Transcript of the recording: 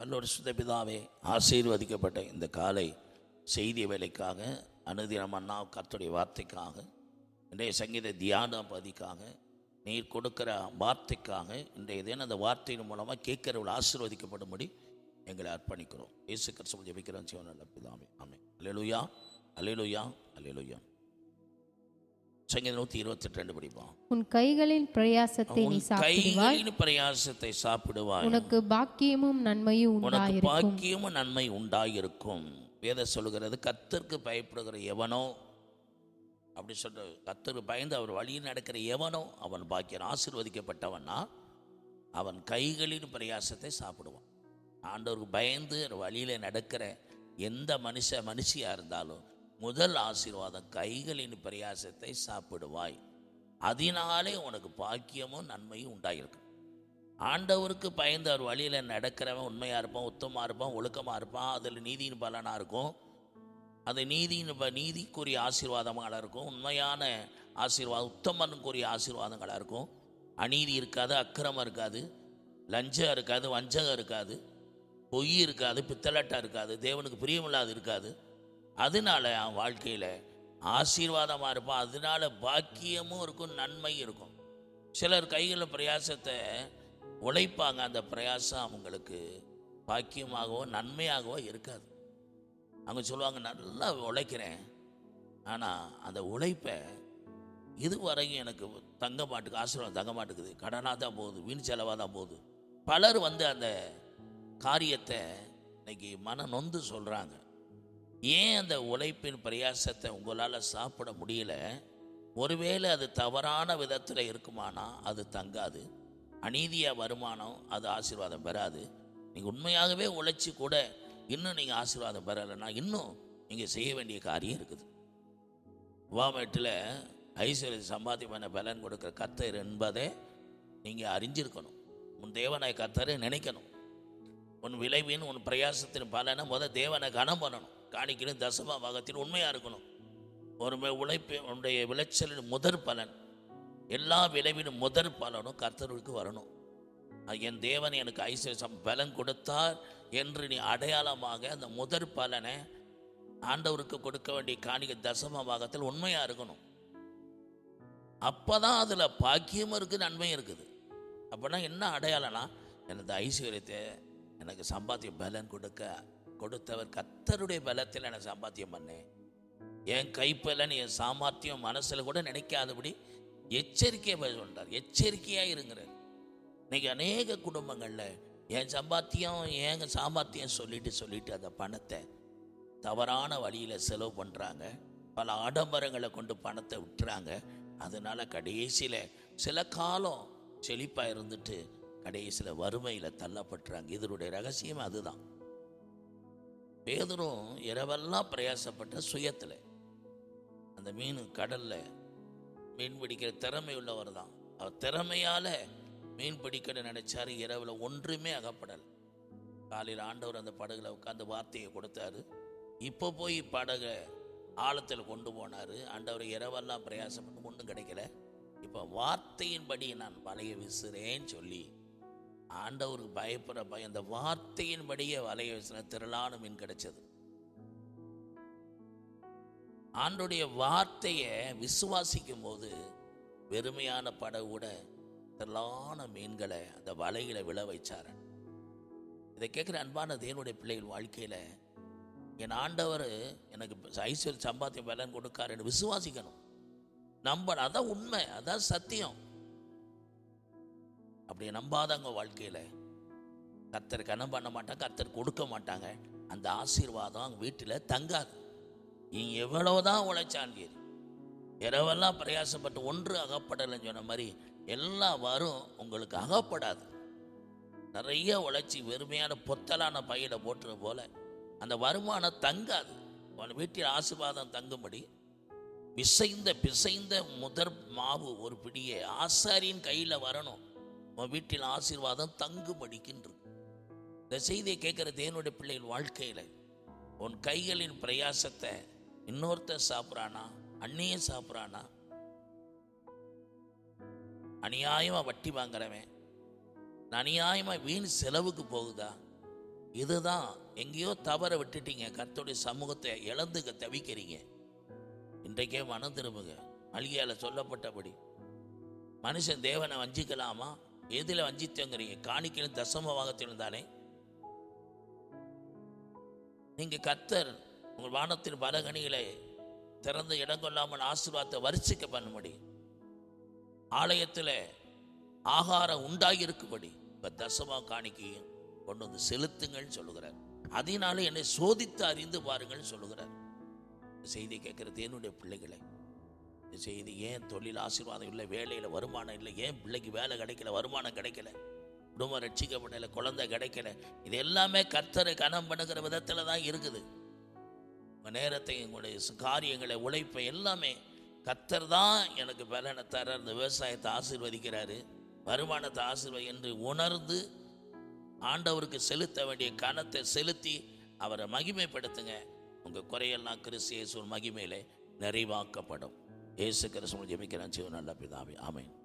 பல்லோடு சுத்த பிதாவே ஆசீர்வதிக்கப்பட்ட இந்த காலை செய்தி வேலைக்காக அனுதினம் அண்ணா கத்துடைய வார்த்தைக்காக இன்றைய சங்கீத தியான பதிக்காக நீர் கொடுக்கிற வார்த்தைக்காக இன்றைய தினம் அந்த வார்த்தையின் மூலமாக கேட்கிறவர்கள் ஆசீர்வதிக்கப்படும்படி எங்களை அர்ப்பணிக்கிறோம். இயேசு கிறிஸ்துவ ஜெபிக்கிறோம் சிவன் நல்ல பிதாவே. ஆமே அலையலுயா அலையலுயா அலையலுயா சங்கீதம் நூற்றி இருபத்தெட்டு ரெண்டு படிப்போம். உன் கைகளின் பிரயாசத்தை நீ உன் சாப்பிடுவாய். கைகளின் பிரயாசத்தை சாப்பிடுவாய். உனக்கு பாக்கியமும் நன்மையும் உனக்கு உண்டாயிருக்கும். பாக்கியமும் நன்மை உண்டாயிருக்கும். வேத சொல்லுகிறது கத்தருக்கு பயப்படுகிற எவனோ அப்படி சொல்ற கத்தருக்கு பயந்து அவர் வழியில் நடக்கிற எவனோ அவன் பாக்கியன் ஆசீர்வதிக்கப்பட்டவனா அவன் கைகளின் பிரயாசத்தை சாப்பிடுவான். ஆண்டவருக்கு பயந்து வழியில் நடக்கிற எந்த மனுஷ மனுஷியாக இருந்தாலும் முதல் ஆசீர்வாதம் கைகளின் பிரயாசத்தை சாப்பிடுவாய். அதனாலே உனக்கு பாக்கியமும் நன்மையும் உண்டாயிருக்கும் ஆண்டவருக்கு பயந்து அவர் வழியில் நடக்கிறவன் உண்மையாக இருப்பான் உத்தமாக இருப்பான் ஒழுக்கமாக இருப்பான் அதில் நீதியின் பலனாக இருக்கும். அது நீதியின் ப- நீதிக்குரிய ஆசீர்வாதங்களாக இருக்கும். உண்மையான ஆசீர்வாதம் உத்தமனுக்குரிய ஆசீர்வாதங்களாக இருக்கும். அநீதி இருக்காது அக்கிரமம் இருக்காது லஞ்சம் இருக்காது வஞ்சகம் இருக்காது பொய் இருக்காது பித்தலாட்டம் இருக்காது தேவனுக்கு பிரியமில்லாது இருக்காது. அதனால அவன் வாழ்க்கையில் ஆசீர்வாதமாக இருப்பான். அதனால பாக்கியமும் இருக்கும் நன்மையும் இருக்கும். சிலர் கைகளில் பிரயாசத்தை உழைப்பாங்க. அந்த பிரயாசம் அவங்களுக்கு பாக்கியமாகவோ நன்மையாகவோ இருக்காது. அவங்க சொல்லுவாங்க நல்லா உழைக்கிறேன். ஆனால் அந்த உழைப்பை இதுவரையும் எனக்கு தங்க மாட்டுக்கு ஆசீர்வாதம் தங்க மாட்டுக்குது. கடனாக தான் போகுது வீண் செலவாக தான் போகுது. பலர் வந்து அந்த காரியத்தை இன்னைக்கு மன நொந்து சொல்கிறாங்க ஏன் அந்த உழைப்பின் பிரயாசத்தை உங்களால் சாப்பிட முடியல? ஒருவேளை அது தவறான விதத்தில் இருக்குமானா? அது தங்காது. அநீதியாக வருமானம் அது ஆசீர்வாதம் பெறாது. நீங்கள் உண்மையாகவே உழைச்சி கூட இன்னும் நீங்கள் ஆசீர்வாதம் பெறலைன்னா இன்னும் நீங்கள் செய்ய வேண்டிய காரியம் இருக்குது. வாமேட்டில் ஐஸ்வர்ய சம்பாத்தியமான பலன் கொடுக்குற கத்தர் என்பதை நீங்கள் அறிஞ்சிருக்கணும். உன் தேவனை கத்தரை நினைக்கணும். உன் விளைவின் உன் பிரயாசத்தின் பலனை முதல் தேவனை கனம் பண்ணணும். காணிக்கணும் தசமா பாகத்தில் உண்மையாக இருக்கணும். ஒரு உழைப்பு உன்னுடைய விளைச்சலின் முதற் பலன். எல்லா விளைவின் முதற் பலனும் கர்த்தருக்கு வரணும். என் தேவன் எனக்கு ஐஸ்வர்யம் பலன் கொடுத்தார் என்று நீ அடையாளமாக அந்த முதற் பலனை ஆண்டவருக்கு கொடுக்க வேண்டிய காணிக்க தசம பாகத்தில் உண்மையாக இருக்கணும். அப்பதான் அதில் பாக்கியமும் இருக்குது நன்மையும் இருக்குது. அப்படின்னா என்ன அடையாளம்னா எனது ஐஸ்வர்யத்தை எனக்கு சம்பாத்தியம் பலன் கொடுக்க கொடுத்தவர் கத்தருடைய பலத்தில் எனக்கு சம்பாத்தியம் பண்ணேன் என் கைப்பலன் என் சாமர்த்தியம் மனசில் கூட நினைக்காதபடி எச்சரிக்கையாக சொல்றார். எச்சரிக்கையாக இருங்கிறார். இன்னைக்கு அநேக குடும்பங்களில் என் சம்பாத்தியம் ஏங்க சாமர்த்தியம் சொல்லிட்டு சொல்லிட்டு அந்த பணத்தை தவறான வழியில் செலவு பண்ணுறாங்க பல ஆடம்பரங்களை கொண்டு பணத்தை விட்டுறாங்க. அதனால் கடைசியில் சில காலம் செழிப்பாக இருந்துட்டு கடைசியில் வறுமையில் தள்ளப்பட்டுறாங்க. இதனுடைய ரகசியம் அதுதான். பேதரும் இரவெல்லாம் பிரயாசப்பட்ட சுயத்தில். அந்த மீன் கடலில் மீன் பிடிக்கிற திறமை உள்ளவர் தான். அவர் திறமையால் மீன் பிடிக்கணும் நினைச்சாரு இரவில் ஒன்றுமே அகப்படலை. காலையில் ஆண்டவர் அந்த படகுல உட்காந்து வார்த்தையை கொடுத்தாரு. இப்போ போய் படகை ஆழத்தில் கொண்டு போனார். ஆண்டவர் இரவெல்லாம் பிரயாசப்பட்டு ஒன்றும் கிடைக்கல. இப்போ வார்த்தையின்படி நான் வலையை விசுறேன்னு சொல்லி ஆண்டவருக்கு பயப்படுற பயம் அந்த வார்த்தையின்படியே வலையை வீசின திரளான மீன் கிடைச்சது. ஆண்டுடைய வார்த்தையை விசுவாசிக்கும் போது வெறுமையான படகு கூட திரளான மீன்களை அந்த வலையில விழ வைச்சார் இதை கேட்குற அன்பான தேவனுடைய பிள்ளைகள் வாழ்க்கையில் என் ஆண்டவர் எனக்கு ஐஸ்வர்ய சம்பாத்தியம் பலன் கொடுக்காருன்னு விசுவாசிக்கணும். நம்ப அதான் உண்மை அதான் சத்தியம். அப்படி நம்பாதவங்க வாழ்க்கையில். கத்தர் கனம் பண்ண மாட்டாங்க கத்தர் கொடுக்க மாட்டாங்க. அந்த ஆசீர்வாதம் அவங்க வீட்டில் தங்காது. நீ எவ்வளவுதான் உழைச்சான் இரவெல்லாம் பிரயாசப்பட்டு ஒன்று அகப்படலைன்னு சொன்ன மாதிரி எல்லா வரும் உங்களுக்கு அகப்படாது. நிறைய உழைச்சி வெறுமையான பொத்தலான பையில போட்டுற போல அந்த வருமானம் தங்காது. உன் வீட்டில் ஆசீர்வாதம் தங்கும்படி பிசைந்த பிசைந்த முதற் மாவு ஒரு பிடியே ஆசாரியின் கையில் வரணும். உன் வீட்டில் ஆசீர்வாதம் தங்கும்படிக்கின்றது. இந்த செய்தியை கேட்குற தேவனுடைய பிள்ளைகள் வாழ்க்கையில் உன் கைகளின் பிரயாசத்தை இன்னொருத்தர் சாப்பிட்றானா? அண்ணியே சாப்பிட்றானா? அநியாயமாக வட்டி வாங்குறவன் அநியாயமாக வீண் செலவுக்கு போகுதா? இதுதான் எங்கேயோ தவற விட்டுட்டீங்க. கத்தோடைய சமூகத்தை இழந்துக்க தவிக்கிறீங்க. இன்றைக்கே மனம் திரும்புங்க. மளிகையால் சொல்லப்பட்டபடி மனுஷன் தேவனை வஞ்சிக்கலாமா? எதில் வஞ்சித்தங்கிறீங்க? காணிக்கையிலும் தசம பாகத்திலும் தானே? நீங்கள் கத்தர் உங்கள் வானத்தின் பலகணிகளை திறந்த இடம் கொள்ளாமல் ஆசீர்வாதத்தை வரிசிக்க பண்ணும்படி ஆலயத்தில் ஆகாரம் உண்டாகியிருக்கும்படி இப்போ தசமா காணிக்கையும் கொண்டு வந்து செலுத்துங்கள்னு சொல்லுகிறார். அதனால என்னை சோதித்து அறிந்து பாருங்கள்னு சொல்லுகிறார். செய்தி கேட்கறது என்னுடைய பிள்ளைகளை இந்த செய்தி ஏன் தொழில் ஆசீர்வாதம் இல்லை வேலையில் வருமானம் இல்லை ஏன் பிள்ளைக்கு வேலை கிடைக்கல வருமானம் கிடைக்கல குடும்பம் ரட்சிக்கப்படல குழந்தை கிடைக்கல இது எல்லாமே கர்த்தரை கனம் பண்ணுகிற விதத்தில் தான் இருக்குது. உங்கள் நேரத்தை எங்களுடைய காரியங்களை உழைப்பை எல்லாமே கர்த்தர் தான் எனக்கு பலனை தர இந்த விவசாயத்தை ஆசீர்வதிக்கிறாரு. வருமானத்தை ஆசீர்வதி என்று உணர்ந்து ஆண்டவருக்கு செலுத்த வேண்டிய கணத்தை செலுத்தி அவரை மகிமைப்படுத்துங்க. உங்கள் குறையெல்லாம் கிறிஸ்து மகிமையில் மகிமையிலே நிறைவாக்கப்படும். ஏசு கிறிஸ்துவ ஜெபிக்கிறான். ஜீவன் நல்ல பிதாவே. ஆமேன்.